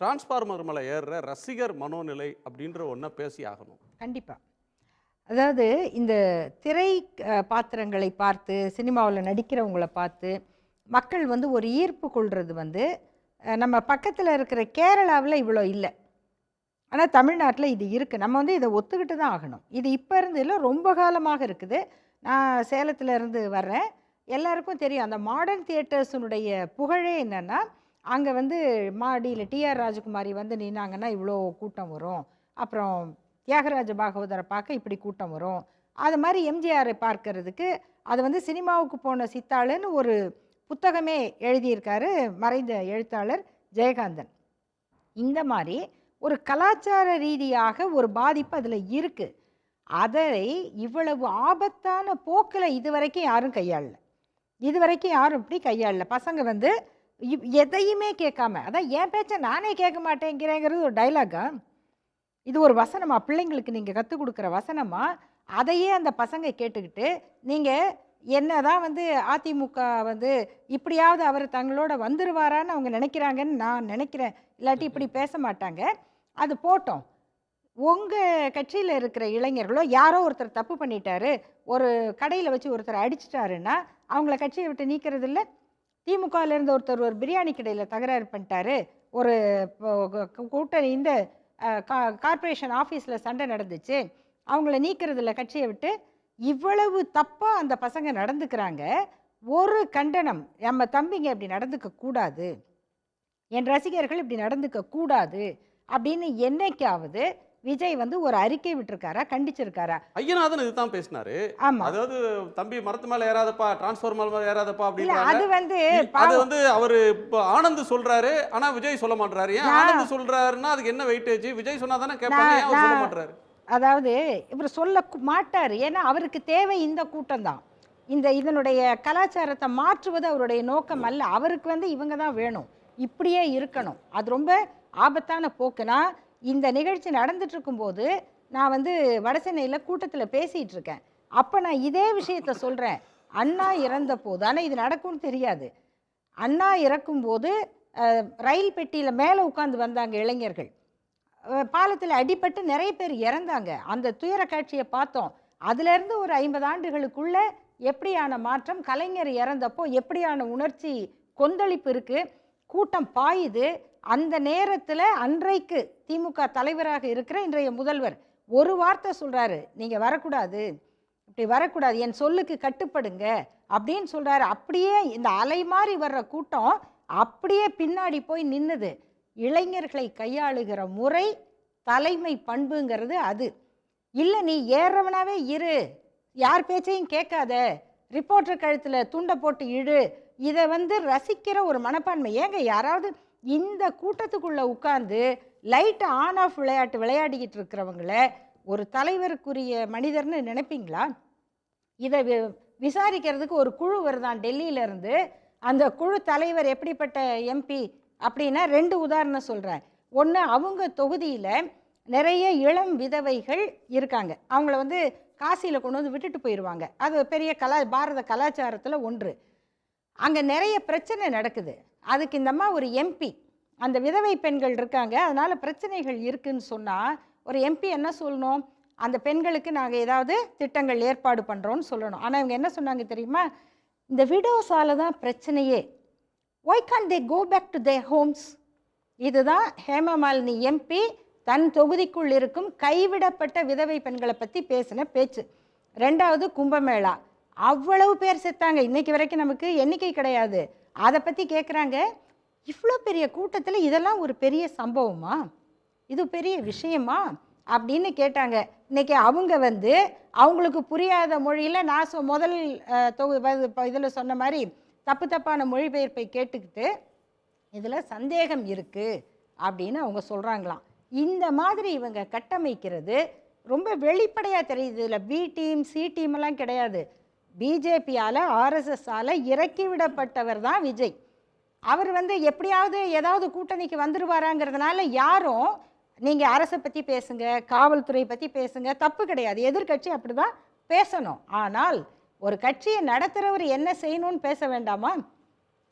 Transformer மேலே ஏறுற ரசிகர் மனோநிலை அப்படின்ற ஒன்றை பேசி ஆகணும். கண்டிப்பாக அதாவது இந்த திரை பாத்திரங்களை பார்த்து சினிமாவில் நடிக்கிறவங்களை பார்த்து மக்கள் வந்து ஒரு ஈர்ப்பு கொள்வது வந்து நம்ம பக்கத்தில் இருக்கிற கேரளாவில் இவ்வளோ இல்லை. ஆனால் தமிழ்நாட்டில் இது இருக்குது நம்ம வந்து இதை ஒத்துக்கிட்டு தான் ஆகணும். இது இப்போ இருந்து இல்லை ரொம்ப காலமாக இருக்குது. நான் சேலத்தில் இருந்து வர்றேன். எல்லாருக்கும் தெரியும் அந்த மாடர்ன் தியேட்டர்ஸினுடைய புகழே என்னென்னா அங்கே வந்து மாடியில் டிஆர் ராஜகுமாரி வந்து நின்னாங்கன்னா இவ்வளோ கூட்டம் வரும். அப்புறம் தியாகராஜ பாகவதரை பார்க்க இப்படி கூட்டம் வரும். அது மாதிரி எம்ஜிஆரை பார்க்கறதுக்கு அது வந்து சினிமாவுக்கு போன சித்தாளுன்னு ஒரு புத்தகமே எழுதியிருக்காரு மறைந்த எழுத்தாளர் ஜெயகாந்தன். இந்த மாதிரி ஒரு கலாச்சார ரீதியாக ஒரு பாதிப்பு அதில் இருக்குது அதை இவ்வளவு ஆபத்தான போக்கில் இதுவரைக்கும் யாரும் கையாளல. இதுவரைக்கும் யாரும் இப்படி கையாளல. பசங்க வந்து எதையுமே கேட்காம அதான் என் பேச்சை நானே கேட்க மாட்டேங்கிறேங்கிறது ஒரு டைலாகா இது ஒரு வசனமா? பிள்ளைங்களுக்கு நீங்கள் கற்றுக் கொடுக்குற வசனமா? அதையே அந்த பசங்க கேட்டுக்கிட்டு நீங்கள் என்ன தான் வந்து அதிமுக வந்து இப்படியாவது அவர் தங்களோட வந்துருவாரான்னு அவங்க நினைக்கிறாங்கன்னு நான் நினைக்கிறேன். இல்லாட்டி இப்படி பேச மாட்டாங்க. அது போட்டோம். உங்கள் கட்சியில் இருக்கிற இளைஞர்களோ யாரோ ஒருத்தர் தப்பு பண்ணிட்டாரு. ஒரு கடையில் வச்சு ஒருத்தர் அடிச்சிட்டாருன்னா அவங்கள கட்சியை விட்டு நீக்கிறது இல்லை திமுகலேருந்து ஒருத்தர் ஒரு பிரியாணி கடையில் தகராறு பண்ணிட்டாரு. ஒரு கூட்டணி இந்த கார்பரேஷன் கா கார்ப்பரேஷன் ஆஃபீஸில் சண்டை நடந்துச்சு. அவங்கள நீக்கிறதுல கட்சியை விட்டு இவ்வளவு தப்பாக அந்த பசங்க நடந்துக்கிறாங்க. ஒரு கண்டனம் நம்ம தம்பிங்க இப்படி நடந்துக்க கூடாது. என் ரசிகர்கள் இப்படி நடந்துக்க கூடாது. அப்படின்னு என்னைக்காவது விஜய் வந்து ஒரு அறிக்கை விட்டிருக்காரா கண்டிச்சிருக்காரா? ஐயநாதன் இதுதான் பேசினாரு. ஆமா. அதாவது தம்பி மரத்து மேல ஏறாதப்பா டிரான்ஸ்ஃபார்மர் மேல ஏறாதப்பா அப்படின்றாங்க. அது வந்து அது. வந்து அவரு ஆனந்த் சொல்றாரு ஆனா விஜய் சொல்ல மாட்டாரு ஏன் ஆனந்த் சொல்றாருன்னா அதுக்கு என்ன வெயிட்டேஜ் விஜய் சொன்னா தானே கேட்பாங்க அவர் சொல்ல மாட்டாரு அதாவது இவர் சொல்ல மாட்டாரு. ஏன்னா அவருக்கு தேவை இந்த கூட்டம் தான் இந்த இதனுடைய கலாச்சாரத்தை மாற்றுவது அவருடைய நோக்கம் அல்ல. அவருக்கு வந்து இவங்க தான் வேணும். இப்படியே இருக்கணும். அது ரொம்ப ஆபத்தான போக்குனா இந்த நிகழ்ச்சி நடந்துட்டுருக்கும்போது நான் வந்து வடசென்னையில் கூட்டத்தில் பேசிகிட்டு இருக்கேன் அப்போ நான் இதே விஷயத்த சொல்கிறேன் அண்ணா இறந்தபோது ஆனால் இது நடக்கும்னு தெரியாது. அண்ணா இறக்கும்போது ரயில் பெட்டியில் மேலே உட்காந்து வந்தாங்க இளைஞர்கள். பாலத்தில் அடிபட்டு நிறைய பேர் இறந்தாங்க. அந்த துயர காட்சியை பார்த்தோம். அதுலேருந்து ஒரு ஐம்பது ஆண்டுகளுக்குள்ளே எப்படியான மாற்றம் கலைஞர் இறந்தப்போ எப்படியான உணர்ச்சி கொந்தளிப்பு இருக்குது கூட்டம் பாயுது அந்த நேரத்தில் அன்றைக்கு திமுக தலைவராக இருக்கிற இன்றைய முதல்வர் ஒரு வார்த்தை சொல்கிறாரு நீங்கள் வரக்கூடாது இப்படி வரக்கூடாது என் சொல்லுக்கு கட்டுப்படுங்க அப்படின்னு சொல்கிறாரு அப்படியே இந்த அலை மாறி வர்ற கூட்டம் அப்படியே பின்னாடி போய் நின்னுது. இளைஞர்களை கையாளுகிற முறை தலைமை பண்புங்கிறது அது. இல்லை நீ ஏறவனாவே இரு யார் பேச்சையும் கேட்காத ரிப்போர்ட்டர் கழுத்தில் துண்டை போட்டு இழு இதை வந்து ரசிக்கிற ஒரு மனப்பான்மை. ஏங்க யாராவது இந்த கூட்டத்துக்குள்ளே உட்காந்து லைட்டை ஆன் ஆஃப் விளையாட்டு விளையாடிக்கிட்டு இருக்கிறவங்கள ஒரு தலைவருக்குரிய மனிதர்னு நினைப்பீங்களா? இதை வி- விசாரிக்கிறதுக்கு ஒரு குழு வருதான் டெல்லியிலேருந்து அந்த குழு தலைவர் எப்படிப்பட்ட எம்பி அப்படின்னா ரெண்டு உதாரணம் சொல்கிறேன் ஒன்று அவங்க தொகுதியில் நிறைய இளம் விதவைகள் இருக்காங்க. அவங்கள வந்து காசியில் கொண்டு வந்து விட்டுட்டு போயிடுவாங்க அது பெரிய கலா பாரத கலாச்சாரத்தில் ஒன்று. அங்கே நிறைய பிரச்சனை நடக்குது. அதுக்கு இந்த அம்மா ஒரு எம்பி அந்த விதவை பெண்கள் இருக்காங்க. அதனால் பிரச்சனைகள் இருக்குன்னு சொன்னால் ஒரு எம்பி என்ன சொல்லணும்? அந்த பெண்களுக்கு நாங்கள் ஏதாவது திட்டங்கள் ஏற்பாடு பண்ணுறோன்னு சொல்லணும். ஆனால் இவங்க என்ன சொன்னாங்க தெரியுமா? இந்த விடோஸால தான் பிரச்சனையே. Why can they go back to the homes இதுதான் ஹேமமாலினி எம்பி தன் தொகுதிக்குள் இருக்கும் கைவிடப்பட்ட விதவை பெண்களை பற்றி பேசின பேச்சு. ரெண்டாவது கும்பமேளா. அவ்வளவு பேர் செத்தாங்க. இன்னைக்கு வரைக்கும் நமக்கு எண்ணிக்கை கிடையாது. அதை பற்றி கேட்குறாங்க இவ்வளோ பெரிய கூட்டத்தில் இதெல்லாம் ஒரு பெரிய சம்பவமா? இது பெரிய விஷயமா? அப்படின்னு கேட்டாங்க. இன்னைக்கு அவங்க வந்து அவங்களுக்கு புரியாத மொழியில் நான் சொ முதல் அஹ், தொகு இதில் சொன்ன மாதிரி தப்பு தப்பான மொழிபெயர்ப்பை கேட்டுக்கிட்டு இதில் சந்தேகம் இருக்குது அப்படின்னு அவங்க சொல்கிறாங்களாம் இந்த மாதிரி இவங்க கட்டமைக்கிறது ரொம்ப வெளிப்படையாக தெரியுது. இதில் பி டீம் சி டீம் எல்லாம் கிடையாது. பிஜேபியால் ஆர்எஸ்எஸ்ஸால் இறக்கி விடப்பட்டவர் தான் விஜய். அவர் வந்து எப்படியாவது ஏதாவது கூட்டணிக்கு வந்துருவாராங்கிறதுனால யாரும் நீங்கள் அரசை பற்றி பேசுங்க காவல்துறை பற்றி பேசுங்க தப்பு கிடையாது. எதிர்க்கட்சி அப்படி தான் பேசணும். ஆனால் ஒரு கட்சியை நடத்துகிறவர் என்ன செய்யணும்னு பேச வேண்டாமா?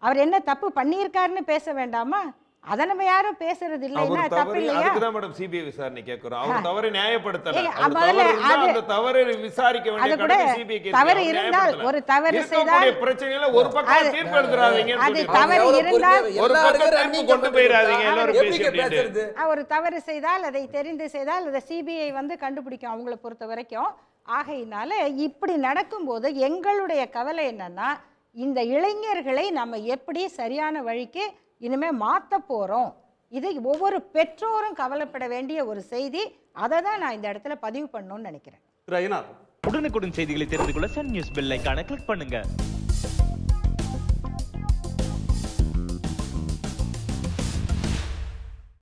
அவர் என்ன தப்பு பண்ணியிருக்காருன்னு பேச வேண்டாமா? அதை நம்ம யாரும் பேசுறது இல்லைன்னா தப்பு தவறு இல்லையா? அதுக்கு தான் மேடம் சிபிஐ விசாரணை கேட்கிறோம் அவர் தவறை நியாயப்படுத்தல. அந்த தவறை விசாரிக்க அது வேண்டிய கூட கடமை சிபிஐ தவறு இருந்தால் ஒரு தவறு செய்தால் பிரச்சனையில ஒரு பக்கம் அது- தீர்ப்பு எழுதுறாதீங்கன்னு அது. தவறு இருந்தால் ஒரு பக்கம் running கொண்டு company எல்லாரும் எப்படிங்க பேசி அப்படின்ட்டு. பேசுறது? ஒரு தவறு செய்தால் அதை தெரிந்து செய்தால் அதை சிபிஐ வந்து கண்டுபிடிக்கும் அவங்கள பொறுத்த வரைக்கும். ஆகையினால இப்படி நடக்கும்போது எங்களுடைய கவலை என்னன்னா இந்த இளைஞர்களை நம்ம எப்படி சரியான வழிக்கு இனிமேல் மாற்ற போகிறோம் இது ஒவ்வொரு பெற்றோரும் கவலைப்பட வேண்டிய ஒரு செய்தி. அதை தான் நான் இந்த இடத்துல பதிவு பண்ணணும்னு நினைக்கிறேன். உடனுக்குடன் செய்திகளை தெரிந்து கொள்ள Sun News bell icon click பண்ணுங்க.